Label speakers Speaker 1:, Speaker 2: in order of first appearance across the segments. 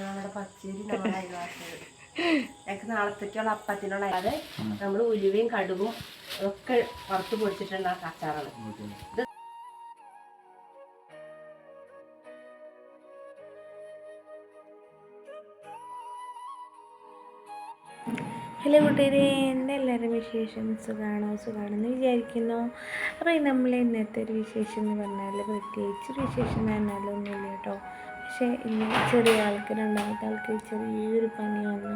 Speaker 1: നമ്മുടെ പച്ചരി നമ്മുടെ അയൽവാസികൾ ഞങ്ങൾക്ക് നാളത്തേക്കുള്ള അപ്പത്തിനുള്ള അല്ലാതെ നമ്മൾ ഉലുവയും കടുകും ഒക്കെ വറുത്ത് പൊടിച്ചിട്ടുള്ള അച്ചാറാണ്.
Speaker 2: ഹലോ കൂട്ടുകാരെ എന്റെ എല്ലാവരും വിശേഷം? സുഖമാണോ സുഖമാണെന്ന് വിചാരിക്കുന്നു. അപ്പോൾ നമ്മൾ ഇന്നത്തെ ഒരു വിശേഷം എന്ന് പറഞ്ഞാൽ പ്രത്യേകിച്ച് വിശേഷം എന്ന് പറഞ്ഞാൽ ഒന്നുമില്ല കേട്ടോ. പക്ഷേ ഇന്ന് ചെറിയ ആൾക്ക് രണ്ടാമത്തെ ആൾക്ക് ചെറിയൊരു പനി വന്നു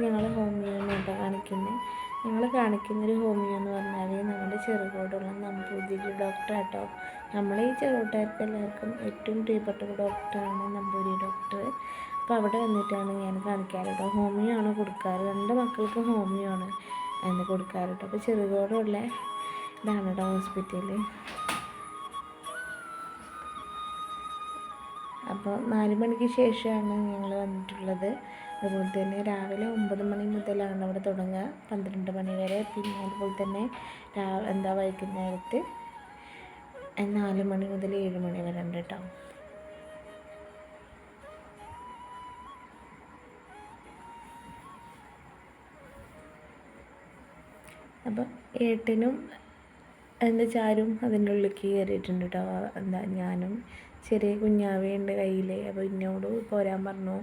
Speaker 2: ഞങ്ങൾ ഹോമിയോന്ന് കേട്ടോ കാണിക്കുന്നത് ഞങ്ങൾ കാണിക്കുന്നൊരു ഹോമിയോ എന്ന് പറഞ്ഞാൽ നമ്മുടെ ചെറുകോടുള്ള നമ്പൂതിരി ഡോക്ടർ കേട്ടോ നമ്മളെ ഈ ചെറുകോട്ടുകാർക്ക് എല്ലാവർക്കും ഏറ്റവും പ്രിയപ്പെട്ട ഡോക്ടറാണ് നമ്പൂതിരി ഡോക്ടർ അപ്പോൾ അവിടെ വന്നിട്ടാണ് ഞാൻ കാണിക്കാറ് കേട്ടോ. ഹോമിയോ ആണ് കൊടുക്കാറ്. രണ്ട് മക്കൾക്ക് ഹോമിയോ ആണ് എന്ന് കൊടുക്കാറ് കേട്ടോ. അപ്പോൾ ചെറുകോടുള്ള ഇതാണ് കേട്ടോ ഹോസ്പിറ്റൽ. അപ്പോൾ നാല് മണിക്ക് ശേഷമാണ് ഞങ്ങൾ വന്നിട്ടുള്ളത്. അതുപോലെ തന്നെ രാവിലെ ഒമ്പത് മണി മുതലാണ് അവിടെ തുടങ്ങുക. പന്ത്രണ്ട് മണി വരെ. പിന്നെ അതുപോലെ തന്നെ രാ എന്താ വൈകുന്നേരത്ത് നാല് മണി മുതൽ ഏഴ് മണി വരെ ഉണ്ട് കേട്ടോ. അപ്പം ഏട്ടനും എന്താ ചാരും അതിന്റെ ഉള്ളിൽ കയറിയിട്ടുണ്ട് കേട്ടോ. എന്താ ഞാനും ചെറിയ കുഞ്ഞാവയുണ്ട് കയ്യിൽ അപ്പോൾ ഇന്നോട് പോരാൻ പറഞ്ഞു.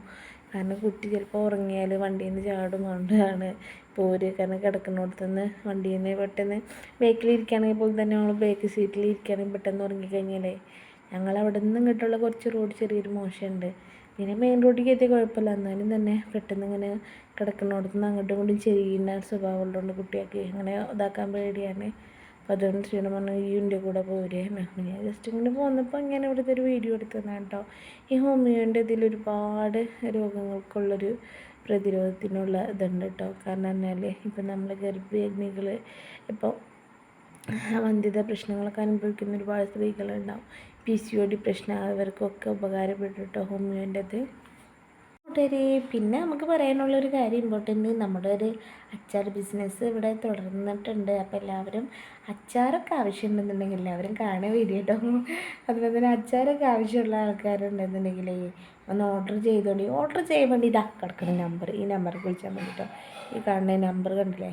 Speaker 2: കാരണം കുട്ടി ചിലപ്പോൾ ഉറങ്ങിയാൽ വണ്ടിയിൽ നിന്ന് ചാടും കൊണ്ടാണ് പോര് കാരണം കിടക്കുന്നിടത്തുനിന്ന് വണ്ടിയിൽ നിന്ന് പെട്ടെന്ന് ബേക്കിലിരിക്കുകയാണെങ്കിൽ പോലും തന്നെ നമ്മൾ ബേക്ക് സീറ്റിൽ ഇരിക്കുകയാണെങ്കിൽ പെട്ടെന്ന് ഉറങ്ങിക്കഴിഞ്ഞാലേ ഞങ്ങൾ അവിടെ നിന്ന് ഇങ്ങോട്ടുള്ള കുറച്ച് റോഡ് ചെറിയൊരു മോശമുണ്ട്. പിന്നെ മെയിൻ റോഡിലേക്ക് എത്തിയ കുഴപ്പമില്ല. എന്നാലും തന്നെ പെട്ടെന്ന് ഇങ്ങനെ കിടക്കുന്നിടത്തുനിന്ന് അങ്ങോട്ടും ഇങ്ങോട്ടും ചെയ്യുന്ന സ്വഭാവമുള്ളതുകൊണ്ട് കുട്ടിയൊക്കെ അങ്ങനെ ഇതാക്കാൻ പേടിയാണ്. അപ്പോൾ അതുകൊണ്ട് ചെയ്യണം പറഞ്ഞു എന്റെ കൂടെ പോരേ. ഞാൻ ജസ്റ്റ് ഇങ്ങനെ പോന്നപ്പോൾ ഇങ്ങനെ ഇവിടുത്തെ ഒരു വീഡിയോ എടുത്തതാണ് കേട്ടോ. ഈ ഹോമിയോന്റെ ഇതിൽ ഒരുപാട് രോഗങ്ങൾക്കുള്ളൊരു പ്രതിരോധത്തിനുള്ള ഇതുണ്ട് കേട്ടോ. കാരണം എന്നാൽ ഇപ്പം നമ്മൾ ഗർഭിണികൾ ഇപ്പോൾ വന്ധ്യത പ്രശ്നങ്ങളൊക്കെ അനുഭവിക്കുന്ന ഒരുപാട് സ്ത്രീകളുണ്ടാവും. പി സി ഒ ഡി പ്രശ്നം അവർക്കൊക്കെ ഉപകാരപ്പെട്ടു കേട്ടോ ഹോമിയോന്റെത് കൂട്ടുകാരെ പിന്നെ നമുക്ക് പറയാനുള്ളൊരു കാര്യം ഇമ്പോർട്ടന്റ് നമ്മുടെ ഒരു അച്ചാർ ബിസിനസ് ഇവിടെ തുടർന്നിട്ടുണ്ട്. അപ്പോൾ എല്ലാവരും അച്ചാറൊക്കെ ആവശ്യമുണ്ടെന്നുണ്ടെങ്കിൽ എല്ലാവരും കാണാൻ വീഡിയോ അതുപോലെ തന്നെ അച്ചാറൊക്കെ ആവശ്യമുള്ള ആൾക്കാരുണ്ടെന്നുണ്ടെങ്കിൽ ഒന്ന് ഓർഡർ ചെയ്തോണ്ടി. ഓർഡർ ചെയ്യാൻ വേണ്ടി ഇതാ കിടക്കുന്ന നമ്പർ ഈ നമ്പർക്ക് വിളിച്ചാൽ മതി കേട്ടോ ഈ കാണുന്ന നമ്പർ കണ്ടില്ലേ?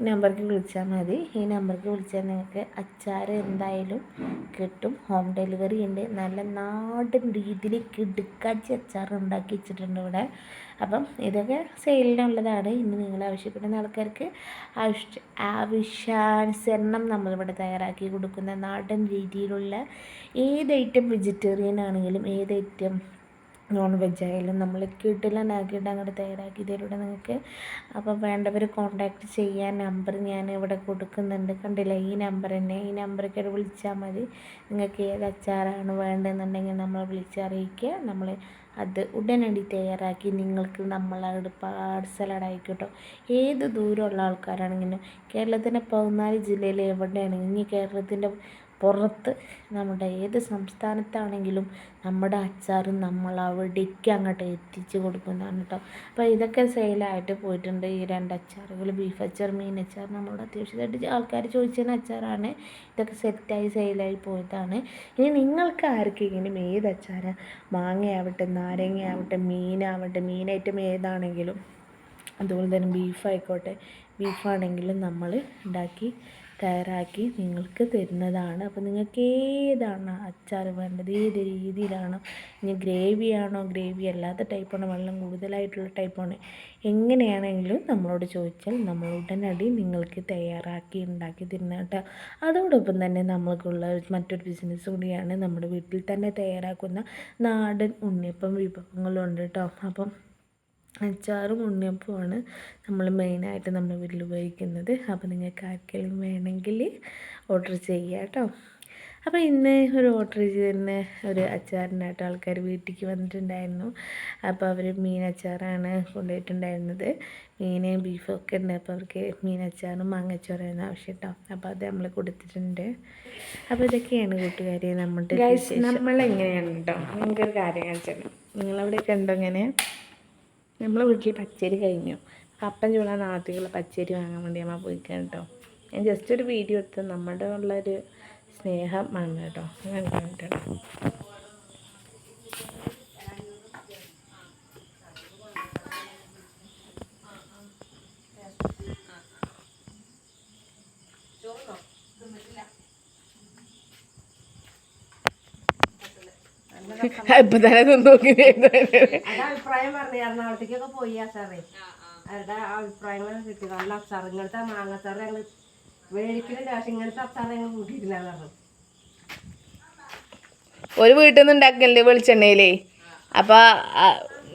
Speaker 2: ഈ നമ്പറിലേക്ക് വിളിച്ചാൽ മതി. ഈ നമ്പറിലേക്ക് വിളിച്ചാൽ നിങ്ങൾക്ക് അച്ചാർ എന്തായാലും കിട്ടും. ഹോം ഡെലിവറി ഉണ്ട്. നല്ല നാടൻ രീതിയിൽ കിടുക്കാച്ചി അച്ചാർ ഉണ്ടാക്കി വെച്ചിട്ടുണ്ട് ഇവിടെ. അപ്പം ഇതൊക്കെ സെയിലിനുള്ളതാണ് ഇന്ന് നിങ്ങൾ ആവശ്യപ്പെടുന്ന ആൾക്കാർക്ക് ആവശ്യ ആവശ്യാനുസരണം നമ്മളിവിടെ തയ്യാറാക്കി കൊടുക്കുന്ന നാടൻ രീതിയിലുള്ള ഏത് ഐറ്റം വെജിറ്റേറിയൻ ആണെങ്കിലും ഏത് ഐറ്റം നോൺ വെജ് ആയാലും നമ്മൾ കിടിലനാക്കിയിട്ട് അങ്ങോട്ട് തയ്യാറാക്കി തരൂടെ നിങ്ങൾക്ക് അപ്പോൾ വേണ്ടവർ കോൺടാക്ട് ചെയ്യാൻ നമ്പർ ഞാൻ ഇവിടെ കൊടുക്കുന്നുണ്ട്. കണ്ടില്ല? ഈ നമ്പർ തന്നെ. ഈ നമ്പറിലേക്ക് വിളിച്ചാൽ മതി. നിങ്ങൾക്ക് ഏത് അച്ചാറാണ് വേണ്ടതെന്നുണ്ടെങ്കിൽ നമ്മൾ വിളിച്ചറിയിക്കുക നമ്മൾ അത് ഉടനടി തയ്യാറാക്കി നിങ്ങൾക്ക് നമ്മളവിടെ പാർസലഡ് ആയിക്കോട്ടോ. ഏത് ദൂരമുള്ള ആൾക്കാരാണെങ്കിലും കേരളത്തിന്റെ പതിനാല് ജില്ലയിൽ എവിടെയാണെങ്കിലും ഇനി കേരളത്തിന്റെ പുറത്ത് നമ്മുടെ ഏത് സംസ്ഥാനത്താണെങ്കിലും നമ്മുടെ അച്ചാർ നമ്മൾ അവിടേക്ക് അങ്ങോട്ട് എത്തിച്ചു കൊടുക്കുന്നതാണ് കേട്ടോ അപ്പോൾ ഇതൊക്കെ സെയിലായിട്ട് പോയിട്ടുണ്ട്. ഈ രണ്ട് അച്ചാറുകൾ ബീഫ് അച്ചാർ മീൻ അച്ചാർ നമ്മളോട് അത്യാവശ്യമായിട്ട് ആൾക്കാർ ചോദിച്ചതിന് അച്ചാറാണ്. ഇതൊക്കെ സെറ്റായി സെയിലായി പോയതാണ്. ഇനി നിങ്ങൾക്ക് ആർക്കെങ്കിലും ഏത് അച്ചാറ് മാങ്ങയാവട്ടെ നാരങ്ങയാവട്ടെ മീനാവട്ടെ മീൻ ഐറ്റം ഏതാണെങ്കിലും അതുപോലെ തന്നെ ബീഫ് ബീഫായിക്കോട്ടെ ബീഫാണെങ്കിലും നമ്മൾ ഉണ്ടാക്കി തയ്യാറാക്കി നിങ്ങൾക്ക് തരുന്നതാണ്. അപ്പോൾ നിങ്ങൾക്ക് ഏതാണ് അച്ചാർ വേണ്ടത്? ഏത് രീതിയിലാണോ? ഇനി ഗ്രേവിയാണോ ഗ്രേവി അല്ലാത്ത ടൈപ്പാണോ വെള്ളം കൂടുതലായിട്ടുള്ള ടൈപ്പാണ് എങ്ങനെയാണെങ്കിലും നമ്മളോട് ചോദിച്ചാൽ നമ്മൾ ഉടനടി നിങ്ങൾക്ക് തയ്യാറാക്കി ഉണ്ടാക്കി തരുന്ന കേട്ടോ. അതോടൊപ്പം തന്നെ നമ്മൾക്കുള്ള മറ്റൊരു ബിസിനസ് കൂടിയാണ് നമ്മുടെ വീട്ടിൽ തന്നെ തയ്യാറാക്കുന്ന നാടൻ ഉണ്ണിയപ്പം വിഭവങ്ങളുണ്ട് കേട്ടോ. അപ്പം അച്ചാറും ഉണ്ണിയപ്പവുമാണ് നമ്മൾ മെയിനായിട്ട് നമ്മൾ വീട്ടിൽ ഉപയോഗിക്കുന്നത്. അപ്പോൾ നിങ്ങൾക്ക് ആർക്കെങ്കിലും വേണമെങ്കിൽ ഓർഡർ ചെയ്യുക കേട്ടോ. അപ്പോൾ ഇന്ന് ഒരു ഓർഡർ ചെയ്തിരുന്ന ഒരു അച്ചാറിനായിട്ട് ആൾക്കാർ വീട്ടിലേക്ക് വന്നിട്ടുണ്ടായിരുന്നു. അപ്പോൾ അവർ മീൻ അച്ചാറാണ് കൊണ്ടുപോയിട്ടുണ്ടായിരുന്നത്. മീൻ ബീഫും ഒക്കെ ഉണ്ട്. അപ്പോൾ അവർക്ക് മീൻ അച്ചാറും മാങ്ങച്ചാറായിരുന്നു ആവശ്യം കേട്ടോ. അപ്പോൾ അത് നമ്മൾ കൊടുത്തിട്ടുണ്ട്. അപ്പോൾ ഇതൊക്കെയാണ് കൂട്ടുകാരി നമ്മുടെ നമ്മളെങ്ങനെയാണ് കേട്ടോ? നിങ്ങൾക്കൊരു കാര്യം കാണിച്ചു നിങ്ങളവിടെയൊക്കെ ഉണ്ടോ ഇങ്ങനെ നമ്മളെ വീട്ടിൽ പച്ചരി കഴിഞ്ഞു. കപ്പൻ ചൂടാൻ നാട്ടിലുള്ള പച്ചരി വാങ്ങാൻ വേണ്ടി അമ്മ പോയിക്കാൻ കേട്ടോ ഞാൻ ജസ്റ്റ് ഒരു വീഡിയോ എടുത്ത് നമ്മുടെ ഉള്ളൊരു സ്നേഹം വാങ്ങാം കേട്ടോ അങ്ങനെ കേട്ടോ
Speaker 3: ഇപ്പൊ തന്നെ നോക്കി
Speaker 1: അഭിപ്രായം പറഞ്ഞു എറണാകുളത്തേക്കൊക്കെ പോയി ആ സാറേ. അവരുടെ അഭിപ്രായങ്ങൾ കിട്ടി. നല്ല അച്ചാർ ഇങ്ങനത്തെ മാങ്ങച്ചാർ ഞങ്ങൾ മേടിക്കുന്നില്ല പക്ഷെ ഇങ്ങനത്തെ അച്ചാർ ഞങ്ങൾ കൂട്ടിയിരുന്നാന്ന് പറഞ്ഞു
Speaker 3: ഒരു വീട്ടിൽ നിന്ന് ഉണ്ടാക്കലുണ്ട് വെളിച്ചെണ്ണയിലേ? അപ്പൊ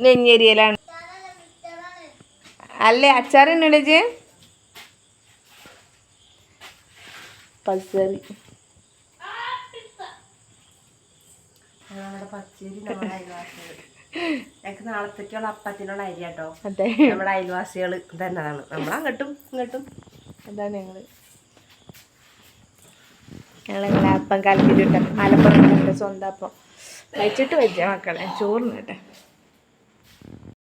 Speaker 3: നെഞ്ഞേരിയലാണ്. അല്ലേ അച്ചാർ എന്നോട് ചേ
Speaker 1: നമ്മുടെ പച്ചരി നമ്മുടെ അയൽവാസികൾ ഞങ്ങൾക്ക് നാളത്തേക്കുള്ള അപ്പത്തിനുള്ള അരി കേട്ടോ
Speaker 3: അതെ.
Speaker 1: നമ്മുടെ അയൽവാസികൾ തന്നെയാണ് നമ്മൾ അങ്ങോട്ടും ഇങ്ങോട്ടും.
Speaker 3: അതാണ് ഞങ്ങൾ. ഞങ്ങളെങ്ങനെ അപ്പം കലക്കിട്ട് ആലപ്പുറം സ്വന്തം അപ്പം. വെച്ചിട്ട് വെച്ച മക്കളെ. ചോറിന് കേട്ടെ.